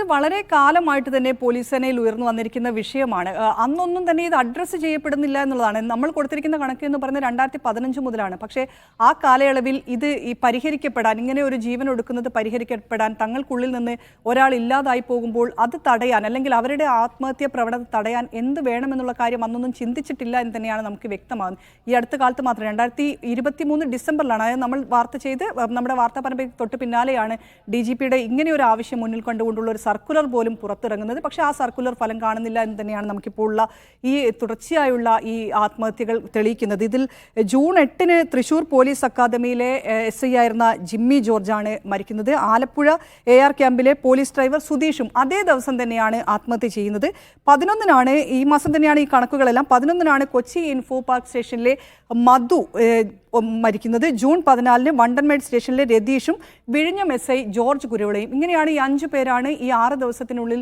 ഇത് വളരെ കാലമായിട്ട് തന്നെ പോലീസ് സേനയിൽ ഉയർന്നു വന്നിരിക്കുന്ന വിഷയമാണ്. അന്നൊന്നും തന്നെ ഇത് അഡ്രസ്സ് ചെയ്യപ്പെടുന്നില്ല എന്നുള്ളതാണ്. നമ്മൾ കൊടുത്തിരിക്കുന്ന കണക്ക് എന്ന് പറയുന്നത് രണ്ടായിരത്തി പതിനഞ്ച് മുതലാണ്. പക്ഷേ ആ കാലയളവിൽ ഇത് ഈ പരിഹരിക്കപ്പെടാൻ ഇങ്ങനെ ഒരു ജീവൻ ഒടുക്കുന്നത് പരിഹരിക്കപ്പെടാൻ തങ്ങൾക്കുള്ളിൽ നിന്ന് ഒരാൾ ഇല്ലാതായി പോകുമ്പോൾ അത് തടയാൻ അല്ലെങ്കിൽ അവരുടെ ആത്മഹത്യ പ്രവണത തടയാൻ എന്ത് വേണമെന്നുള്ള കാര്യം അന്നൊന്നും ചിന്തിച്ചിട്ടില്ല എന്ന് തന്നെയാണ് നമുക്ക് വ്യക്തമാകുന്നത്. ഈ അടുത്ത കാലത്ത് മാത്രം രണ്ടായിരത്തി ഇരുപത്തി മൂന്ന് ഡിസംബറിലാണ്. അതായത് നമ്മൾ വാർത്ത ചെയ്ത് നമ്മുടെ വാർത്താ പരമ്പരയ്ക്ക് തൊട്ട് പിന്നാലെയാണ് ഡി ജി പിയുടെ ഇങ്ങനെ ഒരു ആവശ്യം മുന്നിൽ കണ്ടുകൊണ്ടുള്ള ഒരു സർക്കുലർ പോലും പുറത്തിറങ്ങുന്നത്. പക്ഷേ ആ സർക്കുലർ ഫലം കാണുന്നില്ല എന്ന് തന്നെയാണ് നമുക്കിപ്പോൾ ഉള്ള ഈ തുടർച്ചയായുള്ള ഈ ആത്മഹത്യകൾ തെളിയിക്കുന്നത്. ഇതിൽ ജൂൺ എട്ടിന് തൃശൂർ പോലീസ് അക്കാദമിയിലെ എസ് ഐ ആയിരുന്ന ജിമ്മി ജോർജാണ് മരിക്കുന്നത്. ആലപ്പുഴ എ ആർ ക്യാമ്പിലെ പോലീസ് ഡ്രൈവർ സുധീഷും അതേ ദിവസം തന്നെയാണ് ആത്മഹത്യ ചെയ്യുന്നത്. പതിനൊന്നിനാണ് ഈ മാസം തന്നെയാണ് ഈ കണക്കുകളെല്ലാം. പതിനൊന്നിനാണ് കൊച്ചി ഇൻഫോ പാർക്ക് സ്റ്റേഷനിലെ മധു മരിക്കുന്നത്. ജൂൺ പതിനാലിന് വണ്ടൻമേഡ് സ്റ്റേഷനിലെ രതീഷും വിഴിഞ്ഞം എസ് ഐ ജോർജ് കുരുവിളയും ഇങ്ങനെയാണ് ഈ അഞ്ചു പേരാണ് ഈ ആറ് ദിവസത്തിനുള്ളിൽ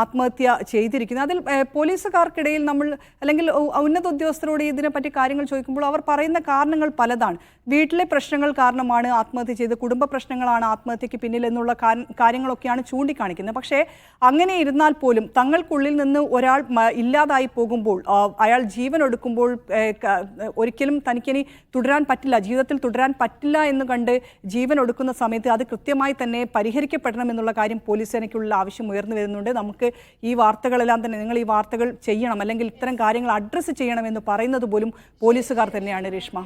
ആത്മഹത്യ ചെയ്തിരിക്കുന്നത് അതിൽ പോലീസുകാർക്കിടയിൽ നമ്മൾ അല്ലെങ്കിൽ ഉന്നത ഉദ്യോഗസ്ഥരോട് ഇതിനെപ്പറ്റി കാര്യങ്ങൾ ചോദിക്കുമ്പോൾ അവർ പറയുന്ന കാരണങ്ങൾ പലതാണ്. വീട്ടിലെ പ്രശ്നങ്ങൾ കാരണമാണ് ആത്മഹത്യ ചെയ്ത് കുടുംബ പ്രശ്നങ്ങളാണ് ആത്മഹത്യക്ക് പിന്നിൽ എന്നുള്ള കാര- കാര്യങ്ങളൊക്കെയാണ് ചൂണ്ടിക്കാണിക്കുന്നത്. പക്ഷേ അങ്ങനെ ഇരുന്നാൽ പോലും തങ്ങൾക്കുള്ളിൽ നിന്ന് ഒരാൾ ഇല്ലാതായി പോകുമ്പോൾ അയാൾ ജീവൻ എടുക്കുമ്പോൾ ഒരിക്കലും തനിക്കിനി തുടരാൻ പറ്റില്ല ജീവിതത്തിൽ തുടരാൻ പറ്റില്ല എന്ന് കണ്ട് ജീവൻ ഒടുക്കുന്ന സമയത്ത് അത് കൃത്യമായി തന്നെ പരിഹരിക്കപ്പെടണം എന്നുള്ള കാര്യം പോലീസ് സേനയ്ക്കുള്ള ആവശ്യം ഉയർന്നു വരുന്നുണ്ട്. നമുക്ക് ഈ വാർത്തകളെല്ലാം തന്നെ നിങ്ങൾ ഈ വാർത്തകൾ ചെയ്യണം. അല്ലെങ്കിൽ ഇത്തരം കാര്യങ്ങൾ അഡ്രസ്സ് ചെയ്യണമെന്ന് പറയുന്നത് പോലും പോലീസുകാർ തന്നെയാണ് രേഷ്മ.